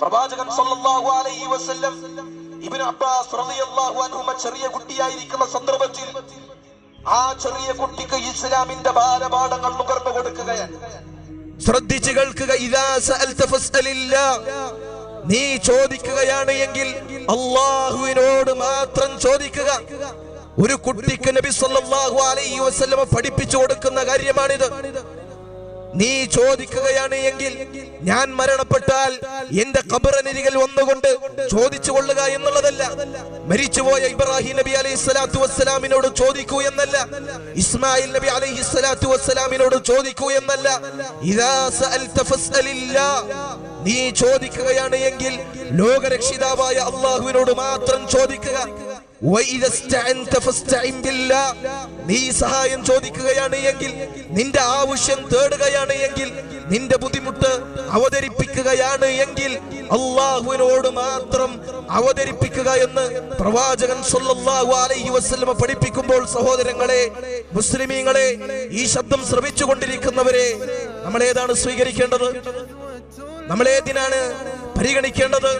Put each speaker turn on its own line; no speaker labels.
പ്രവാചകൻ സല്ലല്ലാഹു അലൈഹി വസല്ലം ഇബ്നു അബ്ബാസ് റളിയല്ലാഹു ചെറിയ കുട്ടിയായിരിക്കുന്ന സന്ദർഭത്തിൽ ആ ചെറിയ കുട്ടിക്ക് ഇസ്ലാമിന്റെ ബാലപാഠങ്ങൾ നുകർന്നു കൊടുക്കുകയാണ്. ശ്രദ്ധിച്ചു കേൾക്കുക ഇദാ നീ ചോദിക്കുകയാണ് എങ്കിൽ അള്ളാഹുവിനോട് മാത്രം ചോദിക്കുക. ഒരു കുട്ടിക്ക് നബി സല്ലല്ലാഹു അലൈഹി വസല്ലമ പഠിപ്പിച്ചു കൊടുക്കുന്ന കാര്യമാണിത്. നീ ചോദിക്കുകയാണ് എങ്കിൽ ഞാൻ മരണപ്പെട്ടാൽ എന്റെ കബറനിരികൾ വന്നുകൊണ്ട് ചോദിച്ചു കൊള്ളുക എന്നുള്ളതല്ല. മരിച്ചുപോയ ഇബ്രാഹിം നബി അലൈഹി സ്വലാത്തു വസ്സലാമിനോട് ചോദിക്കൂ എന്നല്ല. ഇസ്മായിൽ നബി അലൈഹി സ്വലാത്തു വസ്സലാമിനോട് ചോദിക്കൂ എന്നല്ല. നീ ചോദിക്കുകയാണ് എങ്കിൽ ലോകരക്ഷിതാവായ അള്ളാഹുവിനോട് മാത്രം ചോദിക്കുക. നീ സഹായം ചോദിക്കുകയാണ് എങ്കിൽ നിന്റെ ആവശ്യം തേടുകയാണ് എങ്കിൽ നിന്റെ ബുദ്ധിമുട്ട് അവതരിപ്പിക്കുകയാണ് എങ്കിൽ അള്ളാഹുവിനോട് മാത്രം അവതരിപ്പിക്കുക എന്ന് പ്രവാചകൻ സൊല്ലാഹു അലൈഹി വസ്ലമ പഠിപ്പിക്കുമ്പോൾ സഹോദരങ്ങളെ മുസ്ലിമീങ്ങളെ ഈ ശബ്ദം ശ്രമിച്ചു കൊണ്ടിരിക്കുന്നവരെ നമ്മൾ ഏതാണ് സ്വീകരിക്കേണ്ടത്? നമ്മൾ ഏതിനാണ് പരിഗണിക്കേണ്ടത്?